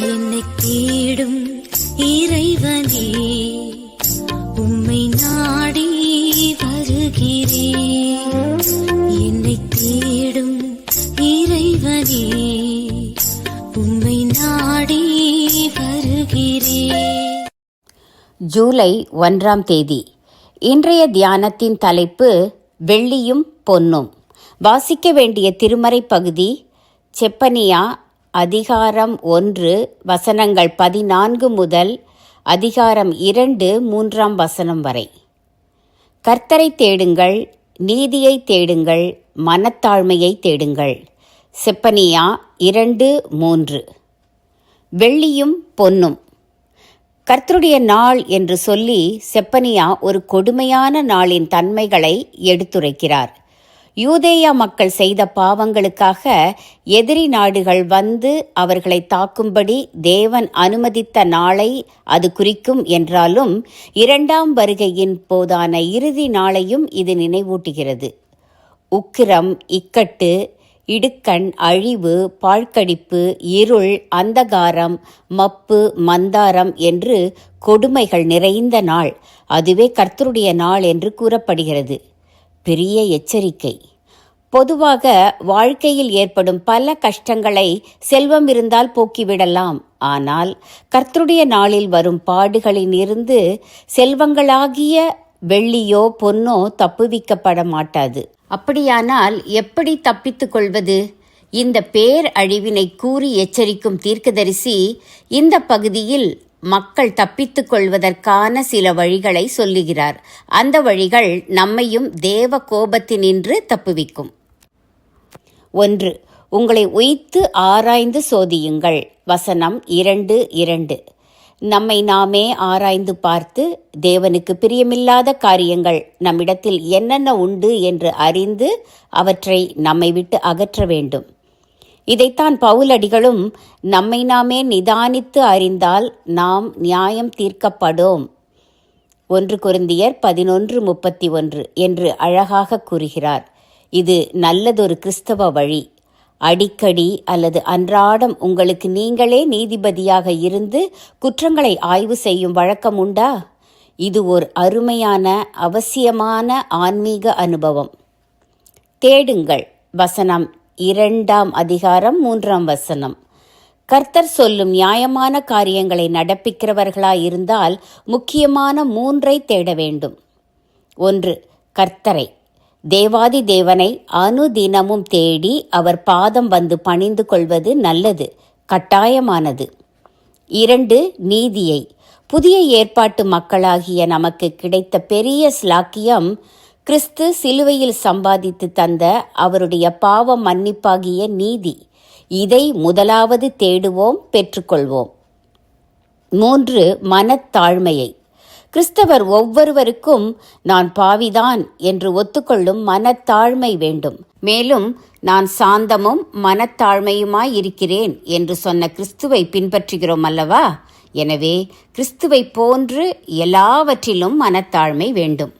என்னை தேடும் இறைவனே உம்மை நாடி வருகிறேன் என்னை தேடும் இறைவனே உம்மை நாடி வருகிறேன் ஜூலை ஒன்றாம் தேதி. இன்றைய தியானத்தின் தலைப்பு வெள்ளியும் பொன்னும். வாசிக்க வேண்டிய திருமறை பகுதி செப்பனியா அதிகாரம் ஒன்று வசனங்கள் பதினான்கு முதல் அதிகாரம் இரண்டு மூன்றாம் வசனம் வரை. கர்த்தரை தேடுங்கள் நீதியை தேடுங்கள் மனத்தாழ்மையை தேடுங்கள். செப்பனியா இரண்டு மூன்று. வெள்ளியும் பொன்னும். கர்த்தருடைய நாள் என்று சொல்லி செப்பனியா ஒரு கொடுமையான நாளின் தன்மைகளை எடுத்துரைக்கிறார். யூதேயா மக்கள் செய்த பாவங்களுக்காக எதிரி நாடுகள் வந்து அவர்களை தாக்கும்படி தேவன் அனுமதித்த நாளை அது குறிக்கும் என்றாலும் இரண்டாம் வருகையின் போதான இறுதி நாளையும் இது நினைவூட்டுகிறது. உக்கிரம் இக்கட்டு இடுக்கண் அழிவு பாழ்கடிப்பு இருள் அந்தகாரம் மப்பு மந்தாரம் என்று கொடுமைகள் நிறைந்த நாள். அதுவே கர்த்தருடைய நாள் என்று கூறப்படுகிறது. பெரிய எச்சரிக்கை. பொதுவாக வாழ்க்கையில் ஏற்படும் பல கஷ்டங்களை செல்வம் இருந்தால் போக்கிவிடலாம். ஆனால் கர்த்தருடைய நாளில் வரும் பாடுகளில் இருந்து செல்வங்களாகிய வெள்ளியோ பொன்னோ தப்புவிக்கப்பட மாட்டாது. அப்படியானால் எப்படி தப்பித்துக் கொள்வது? இந்த பேர் அழிவினை கூறி எச்சரிக்கும் தீர்க்கதரிசி இந்த பகுதியில் மக்கள் தப்பித்துக் கொள்வதற்கான சில வழிகளை சொல்லுகிறார். அந்த வழிகள் நம்மையும் தேவ கோபத்தினின்று தப்புவிக்கும். ஒன்று உங்களை உய்த்து ஆராய்ந்து சோதியுங்கள். வசனம் இரண்டு இரண்டு. நம்மை நாமே ஆராய்ந்து பார்த்து தேவனுக்கு பிரியமில்லாத காரியங்கள் நம்மிடத்தில் என்னென்ன உண்டு என்று அறிந்து அவற்றை நம்மை விட்டு அகற்ற வேண்டும். இதைத்தான் பவுலடிகளும் நம்மை நாமே நிதானித்து அறிந்தால் நாம் நியாயம் தீர்க்கப்படோம். ஒன்று குருந்தியர் பதினொன்று முப்பத்தி ஒன்று என்று அழகாக கூறுகிறார். இது நல்லதொரு கிறிஸ்தவ வழி. அடிக்கடி அல்லது அன்றாடம் உங்களுக்கு நீங்களே நீதிபதியாக இருந்து குற்றங்களை ஆய்வு செய்யும் வழக்கம் உண்டா? இது ஒரு அருமையான அவசியமான ஆன்மீக அனுபவம். தேடுங்கள். வசனம் இரண்டாம் அதிகாரம் மூன்றாம் வசனம். கர்த்தர் சொல்லும் நியாயமான காரியங்களை நடப்பிக்கிறவர்களாயிருந்தால் முக்கியமான மூன்றை தேட வேண்டும். ஒன்று கர்த்தரை. தேவாதி தேவனை அனுதினமும் தேடி அவர் பாதம் வந்து பணிந்து கொள்வது நல்லது கட்டாயமானது. இரண்டு நீதியை. புதிய ஏற்பாட்டு மக்களாகிய நமக்கு கிடைத்த பெரிய ஸ்லாக்கியம் கிறிஸ்து சிலுவையில் சம்பாதித்து தந்த அவருடைய பாவ மன்னிப்பாகிய நீதி. இதை முதலாவது தேடுவோம் பெற்றுக்கொள்வோம். மூன்று மனத்தாழ்மையை. கிறிஸ்தவர் ஒவ்வொருவருக்கும் நான் பாவிதான் என்று ஒத்துக்கொள்ளும் மனத்தாழ்மை வேண்டும். மேலும் நான் சாந்தமும் மனத்தாழ்மையுமாய் இருக்கிறேன் என்று சொன்ன கிறிஸ்துவை பின்பற்றுகிறோம் அல்லவா? எனவே கிறிஸ்துவை போன்று எல்லாவற்றிலும் மனத்தாழ்மை வேண்டும்.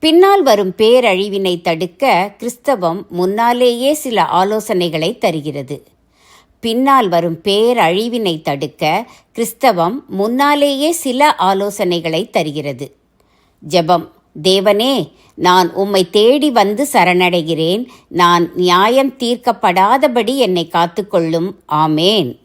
பின்னால் வரும் பேரழிவினை தடுக்க கிறிஸ்தவம் முன்னாலேயே சில ஆலோசனைகளை தருகிறது. பின்னால் வரும் பேரழிவினை தடுக்க கிறிஸ்தவம் முன்னாலேயே சில ஆலோசனைகளை தருகிறது. ஜெபம் தேவனே நான் உம்மை தேடி வந்து சரணடைகிறேன். நான் நியாயம் தீர்க்கப்படாதபடி என்னை காத்துக்கொள்ளும். ஆமேன்.